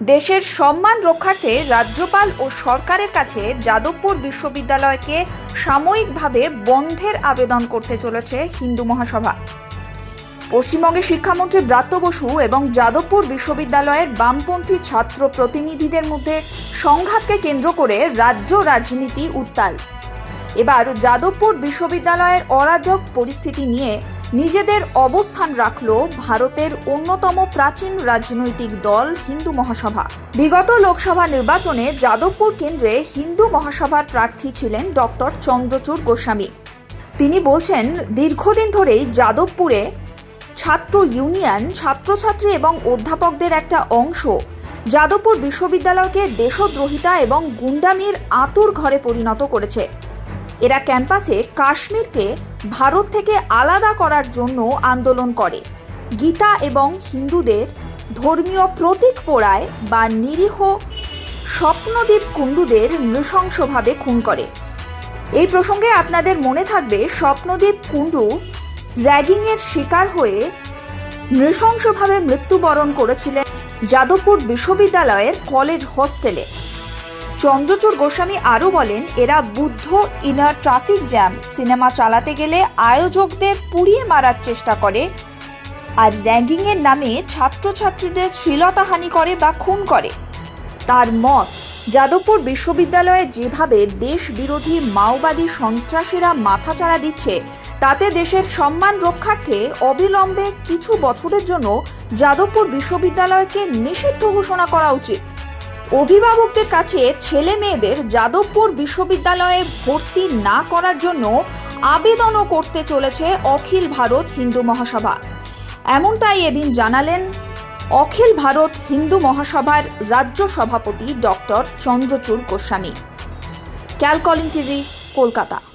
দেশের সম্মান রক্ষার্থে রাজ্যপাল ও সরকারের কাছে যাদবপুর বিশ্ববিদ্যালয়কে সাময়িকভাবে বন্ধের আবেদন করতে চলেছে হিন্দু মহাসভা। পশ্চিমবঙ্গের শিক্ষামন্ত্রী ব্রাত্য বসু এবং যাদবপুর বিশ্ববিদ্যালয়ের বামপন্থী ছাত্র প্রতিনিধিদের মধ্যে সংঘাতকে কেন্দ্র করে রাজ্য রাজনীতি উত্তাল। এবার যাদবপুর বিশ্ববিদ্যালয়ের অরাজক পরিস্থিতি নিয়ে নিজেদের অবস্থান রাখল ভারতের অন্যতম প্রাচীন রাজনৈতিক দল হিন্দু মহাসভা। বিগত লোকসভা নির্বাচনে যাদবপুর কেন্দ্রে হিন্দু মহাসভার প্রার্থী ছিলেন ডক্টর চন্দ্রচূড় গোস্বামী। তিনি বলছেন, দীর্ঘদিন ধরেই যাদবপুরে ছাত্র ইউনিয়ন, ছাত্রছাত্রী এবং অধ্যাপকদের একটা অংশ। যাদবপুর বিশ্ববিদ্যালয়কে দেশদ্রোহিতা এবং গুন্ডামির আতুর ঘরে পরিণত করেছে। এরা ক্যাম্পাসে কাশ্মীরকে ভারত থেকে আলাদা করার জন্য আন্দোলন করে। গীতা এবং হিন্দুদের ধর্মীয় প্রতীক পোড়ায় বা নিরীহ স্বপ্নদ্বীপ কুণ্ডুদের নৃশংসভাবে খুন করে। এই প্রসঙ্গে আপনাদের মনে থাকবে স্বপ্নদ্বীপ কুণ্ডু র্যাগিংয়ের শিকার হয়ে নৃশংসভাবে মৃত্যুবরণ করেছিলেন যাদবপুর বিশ্ববিদ্যালয়ের কলেজ হোস্টেলে। চন্দ্রচূড় গোস্বামী আরও বলেন, এরা বুদ্ধ ইনার ট্রাফিক জ্যাম সিনেমা চালাতে গেলে আয়োজকদের পুড়িয়ে মারার চেষ্টা করে আর র্যাঙ্কিংয়ের নামে ছাত্রছাত্রীদের শ্লীলতাহানি করে বা খুন করে। তার মত, যাদবপুর বিশ্ববিদ্যালয়ে যেভাবে দেশ বিরোধী মাওবাদী সন্ত্রাসীরা মাথাচাড়া দিচ্ছে, তাতে দেশের সম্মান রক্ষার্থে অবিলম্বে কিছু বছরের জন্য যাদবপুর বিশ্ববিদ্যালয়কে নিষিদ্ধ ঘোষণা করা উচিত। অভিভাবকদের কাছে ছেলে মেয়েদের যাদবপুর বিশ্ববিদ্যালয়ে ভর্তি না করার জন্য আবেদনও করতে চলেছে অখিল ভারত হিন্দু মহাসভা। এমনটাই এদিন জানালেন অখিল ভারত হিন্দু মহাসভার রাজ্য সভাপতি ডক্টর চন্দ্রচূড় গোস্বামী। ক্যালকলিং টিভি, কলকাতা।